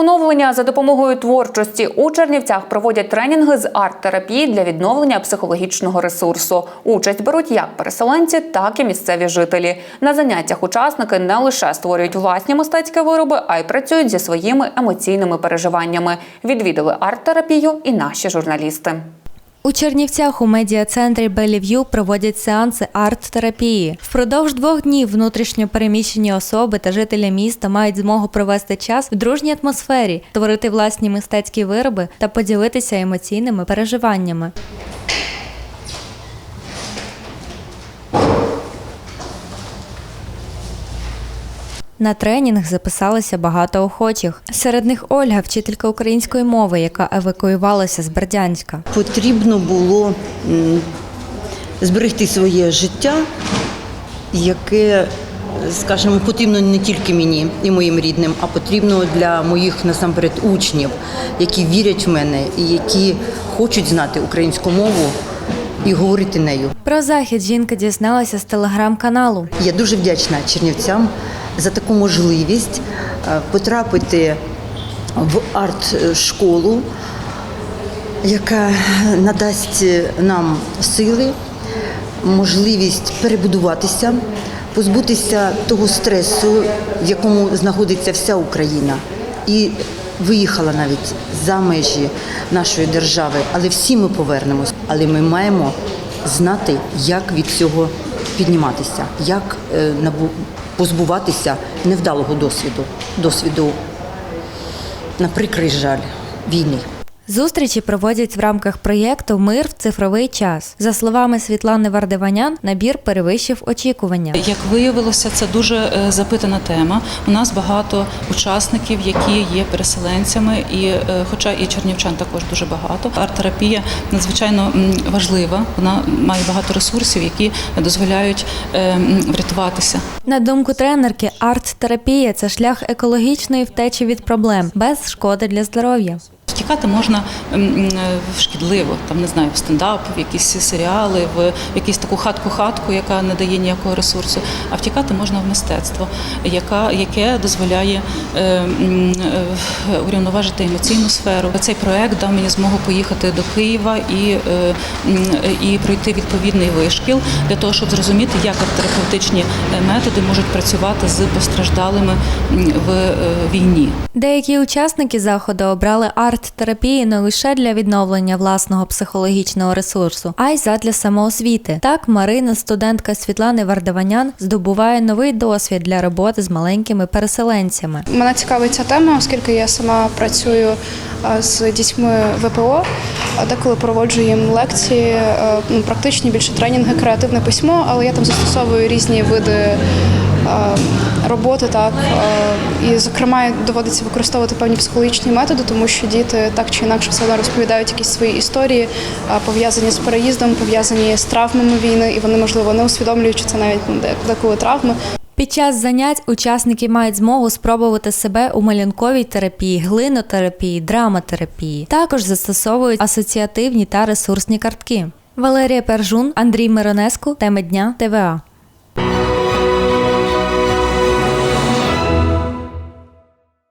Оновлення за допомогою творчості у Чернівцях проводять тренінги з арт-терапії для відновлення психологічного ресурсу. Участь беруть як переселенці, так і місцеві жителі. На заняттях учасники не лише створюють власні мистецькі вироби, а й працюють зі своїми емоційними переживаннями. Відвідали арт-терапію і наші журналісти. У Чернівцях у медіа-центрі Белів'ю проводять сеанси арт-терапії. Впродовж двох днів внутрішньо переміщені особи та жителі міста мають змогу провести час в дружній атмосфері, творити власні мистецькі вироби та поділитися емоційними переживаннями. На тренінг записалося багато охочих. Серед них Ольга, вчителька української мови, яка евакуювалася з Бердянська. Потрібно було зберегти своє життя, яке, скажімо, потрібно не тільки мені і моїм рідним, а потрібно для моїх насамперед учнів, які вірять в мене і які хочуть знати українську мову і говорити нею. Про захід жінка дізналася з телеграм-каналу. Я дуже вдячна чернівцям за таку можливість е, потрапити в арт-школу, яка надасть нам сили, можливість перебудуватися, позбутися того стресу, в якому знаходиться вся Україна. І виїхала навіть за межі нашої держави, але всі ми повернемось. Але ми маємо знати, як від цього підніматися, як е, позбуватися невдалого досвіду, досвіду, на прикрий жаль, війни. Зустрічі проводять в рамках проєкту Мир в цифровий час. За словами Світлани Вардиванян, набір перевищив очікування. Як виявилося, це дуже е, запитана тема. У нас багато учасників, які є переселенцями, і е, хоча і чернівчан також дуже багато. Арт-терапія надзвичайно важлива. Вона має багато ресурсів, які дозволяють е, врятуватися. На думку тренерки, арт-терапія це шлях екологічної втечі від проблем без шкоди для здоров'я. Втікати можна м, м, в шкідливо, там не знаю, в стендап, в якісь серіали, в якусь таку хатку-хатку, яка не дає ніякого ресурсу. А втікати можна в мистецтво, яка, яке дозволяє е, е, урівноважити емоційну сферу. Цей проект дав мені змогу поїхати до Києва і, е, і пройти відповідний вишкіл для того, щоб зрозуміти, як арт-терапевтичні е, методи можуть працювати з постраждалими в е, війні. Деякі учасники заходу обрали арт-терапію не лише для відновлення власного психологічного ресурсу, а й задля самоосвіти. Так, Марина, студентка Світлани Вардаванян, здобуває новий досвід для роботи з маленькими переселенцями. Мене цікавить ця тема, оскільки я сама працюю з дітьми ВПО, а деколи проводжу їм лекції, е, ну, практичні більше тренінги, креативне письмо, але я там застосовую різні види е, роботи, так е, і зокрема доводиться використовувати певні психологічні методи, тому що діти так чи інакше все одно розповідають якісь свої історії, е, пов'язані з переїздом, пов'язані з травмами війни, і вони можливо не усвідомлюють, що це навіть ну, деколи травми. Під час занять учасники мають змогу спробувати себе у малюнковій терапії, глинотерапії, драматерапії. Також застосовують асоціативні та ресурсні картки. Валерія Пержун, Андрій Миронеску, теми дня ТВА.